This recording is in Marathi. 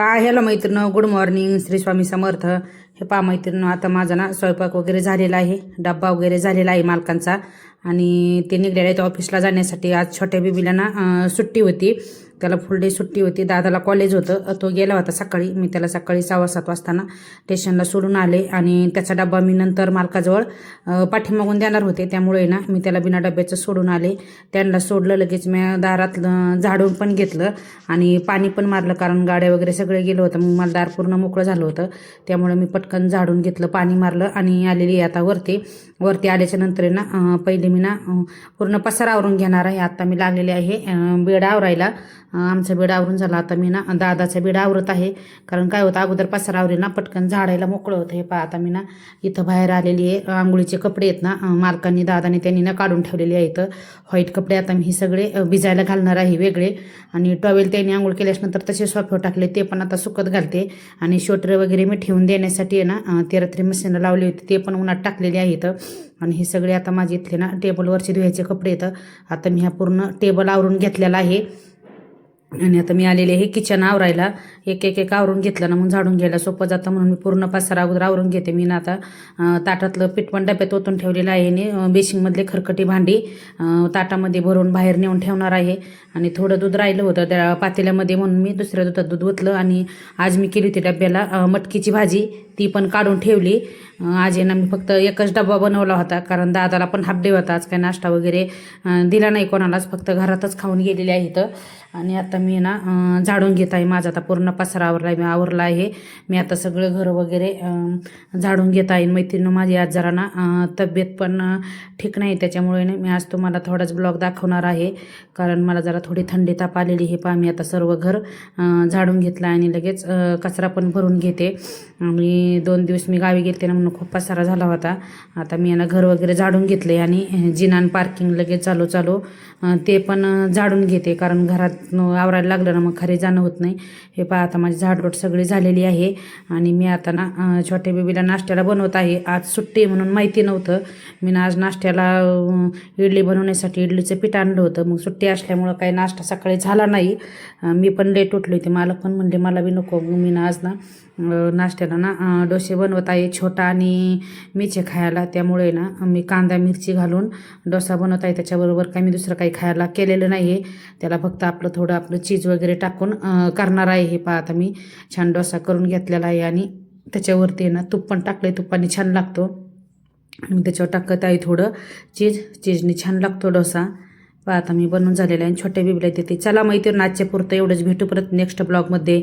काय? हॅलो मैत्रिणं गुड मॉर्निंग श्री स्वामी समर्थ. हे पा मैत्रिणं आता माझा ना स्वयंपाक वगैरे झालेला आहे डब्बा वगैरे झालेला आहे मालकांचा. आणि ते निघाले आहेत ऑफिसला जाण्यासाठी आज छोट्या बेबीला ना सुट्टी होती. त्याला फुल डे सुट्टी होती. दादाला कॉलेज होतं. तो गेला होता सकाळी. मी त्याला सकाळी सहा सात वाजताना स्टेशनला सोडून आले आणि त्याचा डबा मी नंतर मालकाजवळ पाठीमागून देणार होते. त्यामुळे ना मी त्याला बिना डब्याचं सोडून आले. त्यांना सोडलं लगेच. मी दारात झाडून पण घेतलं आणि पाणी पण मारलं कारण गाड्या वगैरे सगळे गेलं होतं. मग मला दार पूर्ण मोकळं झालं होतं. त्यामुळे मी पटकन झाडून घेतलं पाणी मारलं आणि आलेली आता वरती. वरती आल्याच्यानंतर ना पहिले मी ना पूर्ण पसरावरून घेणार आहे. आत्ता मी लागलेले आहे बेड आवरायला. आमचं आमचा बेड आवरून झाला. आता मी ना दादाचा बेड आवरत आहे. कारण काय होतं अगोदर पसरावरी आवरे ना पटकन झाडायला मोकळं होतं. हे पहा आता मी ना इथं बाहेर आलेली आहे. आंघोळीचे कपडे आहेत ना मालकांनी दादाने त्यांनी ना काढून ठेवलेले आहेत. व्हाईट कपडे आता मी हे सगळे भिजायला घालणार आहे वेगळे. आणि टॉवेल त्यांनी आंघोळ केल्यानंतर तसे सोफ्यावर टाकले. ते पण आता सुकत घालते. आणि शोटर वगैरे मी ठेवून देण्यासाठी आहे ना अं, ते रात्री मशीनला लावली होती. ते पण उन्हात टाकलेले आहेत. आणि हे सगळे आता माझे इथले ना टेबलवरचे धुवायचे कपडे येतं आता मी हा पूर्ण टेबल आवरून घेतलेला आहे. आणि आता मी आलेले हे किचन आवरायला. एक एक एक आवरून घेतलं ना मग झाडून घ्यायला सोपं जातं म्हणून मी पूर्ण पसारा अगोदर आवरून घेते. मी ना आता ताटातलं पीठ पण डब्यात ओतून ठेवलेलं आहे आणि बेसिंगमधले खरकटी भांडी ताटामध्ये भरून बाहेर नेऊन ठेवणार आहे. आणि थोडं दूध राहिलं होतं त्या पातेल्यामध्ये म्हणून मी दुसऱ्या दुधात दूध ओतलं आणि आज मी केली होती डब्याला मटकीची भाजी. ती पण काढून ठेवली. आजीनं आज मी फक्त एकच डबा बनवला होता कारण दादाला पण हाफ डे होता आज काय नाश्ता वगैरे दिला नाही कोणालाच फक्त घरातच खाऊन गेलेले आहेत आणि आता मी ना झाडून घेत आहे. माझा आता पूर्ण पसरा आवरला आहे मी आवरला आहे. मी आता सगळं घर वगैरे झाडून घेत आहे. मैत्रिणी माझी आज जरा ना तब्येत पण ठीक नाही. त्याच्यामुळे ना मी आज तुम्हाला थोडाच ब्लॉग दाखवणार आहे. कारण मला जरा थोडी थंडी ताप आलेली हे पहा मी आता सर्व घर झाडून घेतलं आणि लगेच कचरा पण भरून घेते. आणि दोन दिवस मी गावी गेले ना म्हणून खूप पसारा झाला होता. आता मी यांना घर वगैरे झाडून घेतले आणि जिनान पार्किंग लगेच चालू चालू. ते पण झाडून घेते कारण घरात आवरायला लागलं ना मग खरे जाणं होत नाही. हे पहा आता माझी झाडलोट सगळी झालेली आहे आणि मी आता ना छोट्या बेबीला नाश्त्याला बनवत आहे. आज सुट्टी म्हणून माहिती नव्हतं. मी ना आज नाश्त्याला इडली बनवण्यासाठी इडलीचं पीठ आणलं होतं. मग सुट्टी असल्यामुळं काही नाश्ता सकाळी झाला नाही. मी पण लेट उठली होती मला पण म्हणले मला बी नको. मी ना आज ना नाश्त्याला ना डोसे बनवत आहे छोटा आणि मिरचे खायला. त्यामुळे ना मी कांदा मिरची घालून डोसा बनवत आहे. त्याच्याबरोबर काही मी दुसरं काही खायला केलेलं नाही आहे त्याला फक्त आपलं थोडं आपलं चीज वगैरे टाकून करणार आहे हे पहा. आता मी छान डोसा करून घेतलेला आहे आणि त्याच्यावरती आहे ना तूप पण टाकलं तुपाने छान लागतो. मी त्याच्यावर टाकत आहे थोडं चीज. चीजने छान लागतो डोसा. पहा आता मी बनवून झालेला आहे आणि छोट्या बिबल्या देते चला मैत्रीण आजच्या पुरतं एवढंच. भेटू परत नेक्स्ट ब्लॉगमध्ये